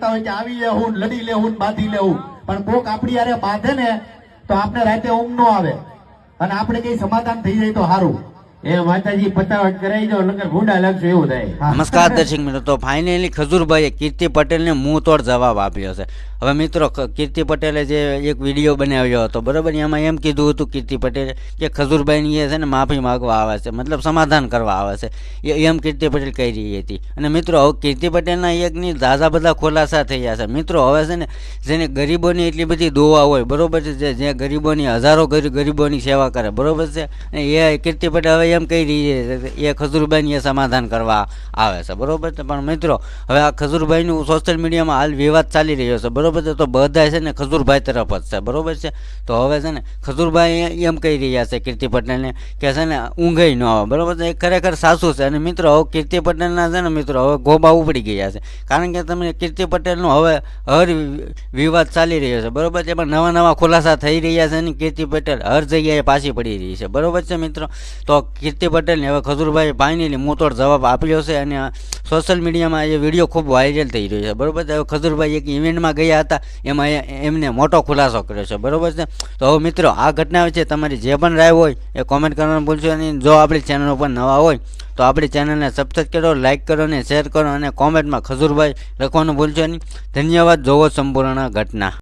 કહેતા હોય કે આવી લેવું લડી લેવું બાંધી લેવું પણ કોક આપણી યારે બાંધે ને, તો આપણે રાતે ઊંઘ ન આવે. અને આપણે કઈ સમાધાન થઈ જાય તો સારું. એ માતાજી ફટાફટ કરાવી દો નકર ભૂંડા લાગશે એવું થાય. નમસ્કાર દર્શક મિત્રો તો ફાઇનલી ખજૂરભાઈએ કીર્તિ પટેલને મુંહ તોડ જવાબ આપ્યો છે. હવે મિત્રો કીર્તિ પટેલે જે એક વીડિયો બનાવ્યો હતો બરાબર? એમાં એમ કીધું હતું કીર્તિ પટેલે કે ખજૂરભાઈની એ છે ને માફી માગવા આવે છે મતલબ સમાધાન કરવા આવે છે. એ એમ કીર્તિ પટેલ કહી રહી હતી. અને મિત્રો હવે કીર્તિ પટેલના એકની ઝાઝા બધા ખુલાસા થયા છે. મિત્રો હવે છે ને જેને ગરીબોની એટલી બધી દોવા હોય બરોબર છે જે- જે ગરીબોની હજારો ગરીબોની સેવા કરે બરોબર છે? અને એ કીર્તિ પટેલ હવે એમ કહી રહી છે એ ખજૂરભાઈની સમાધાન કરવા આવે છે. બરોબર છે? પણ મિત્રો, હવે આ ખજૂરભાઈનું સોશિયલ મીડિયામાં હાલ વિવાદ ચાલી રહ્યો છે. બરોબર છે? તો બધા છે ને ખજૂરભાઈ તરફ જ છે. બરોબર છે? તો હવે છે ને ખજૂરભાઈ એમ કહી રહ્યા છે કીર્તિ પટેલને કે છે ને ઊંઘાઈ ન આવે. બરાબર છે? એ ખરેખર સાસુ છે. અને મિત્રો, હવે કીર્તિ પટેલના છે ને મિત્રો, હવે ગોબા ઉપડી ગયા છે. કારણ કે તમે કીર્તિ પટેલનો હવે હર વિવાદ ચાલી રહ્યો છે. બરોબર છે? પણ નવા નવા ખુલાસા થઈ રહ્યા છે અને કીર્તિ પટેલ હર જગ્યાએ પાછી પડી રહી છે. બરોબર છે મિત્રો? તો કીર્તિ પટેલને હવે ખજૂરભાઈ ભાઈની મોતોડ જવાબ આપ્યો છે અને સોશિયલ મીડિયામાં એ વીડિયો ખૂબ વાયરલ થઈ રહ્યો છે. બરાબર હવે ખજૂરભાઈ એક ઇવેન્ટમાં ગયા હતા, એમાં એમને મોટો ખુલાસો કર્યો છે. બરોબર છે? તો હવે મિત્રો, આ ઘટના વિશે તમારી જે પણ રાય હોય એ કોમેન્ટ કરવાનું ભૂલશો નહીં. જો આપણી ચેનલ ઉપર નવા હોય, તો આપણી ચેનલને સબસ્ક્રાઈબ કરો લાઇક કરો અને શેર કરો અને કોમેન્ટમાં ખજૂરભાઈ લખવાનું ભૂલશો નહીં. ધન્યવાદ. જોવો સંપૂર્ણ ઘટના.